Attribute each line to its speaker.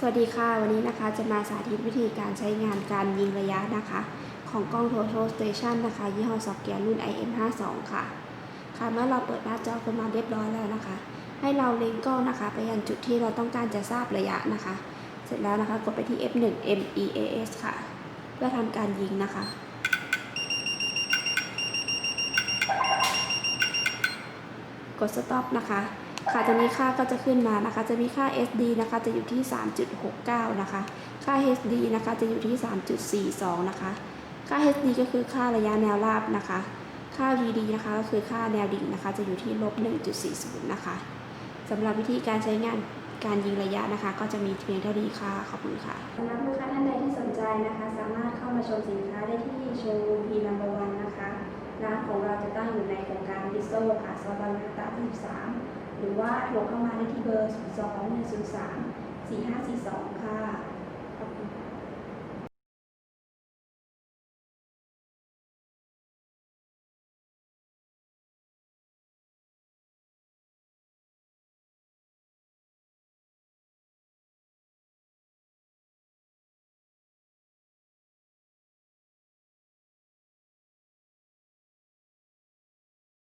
Speaker 1: สวัสดีค่ะวันนี้นะคะจะมาสาธิตวิธีการใช้งานการยิงระยะนะคะ ของกล้อง Total Station นะคะ ยี่ห้อซอกเกียร์รุ่น IM52 ค่ะ ค่ะเมื่อเราเปิดหน้าจอขึ้นมาเรียบร้อยแล้วนะคะ ให้เราเล็งกล้องนะคะ ไปยังจุดที่เราต้องการจะทราบระยะนะคะ เสร็จแล้วนะคะกดไปที่ F1 MEAS ค่ะ เพื่อทำการยิงนะคะกด stop นะคะ ค่ะตรงนี้ค่าก็จะขึ้นมานะคะ จะมีค่า SD นะคะจะอยู่ที่ 3.69 นะคะ ค่า HD นะคะจะอยู่ที่ 3.42 นะคะ ค่า HD ก็คือค่าระยะแนวราบนะคะ ค่า VD นะคะก็คือค่าแนวดิ่งนะคะ จะอยู่ที่ลบ 1.40 นะคะสำหรับวิธีการใช้งานการยิงระยะนะคะ ก็จะมีเพียงเท่านี้ค่ะ ขอบคุณค่ะสำหรับลูกค้าท่านใดที่สนใจนะคะ สามารถเข้ามาชมสินค้าได้ที่โชว์รูมพีนัมเบอร์วันนะคะร้านของเราจะตั้งอยู่ในโครงการพิโซค่ะซอยบางนาตรา23 หรือว่าโทรเข้ามาได้ที่เบอร์ 02 103 4542 ค่ะ ขอบคุณ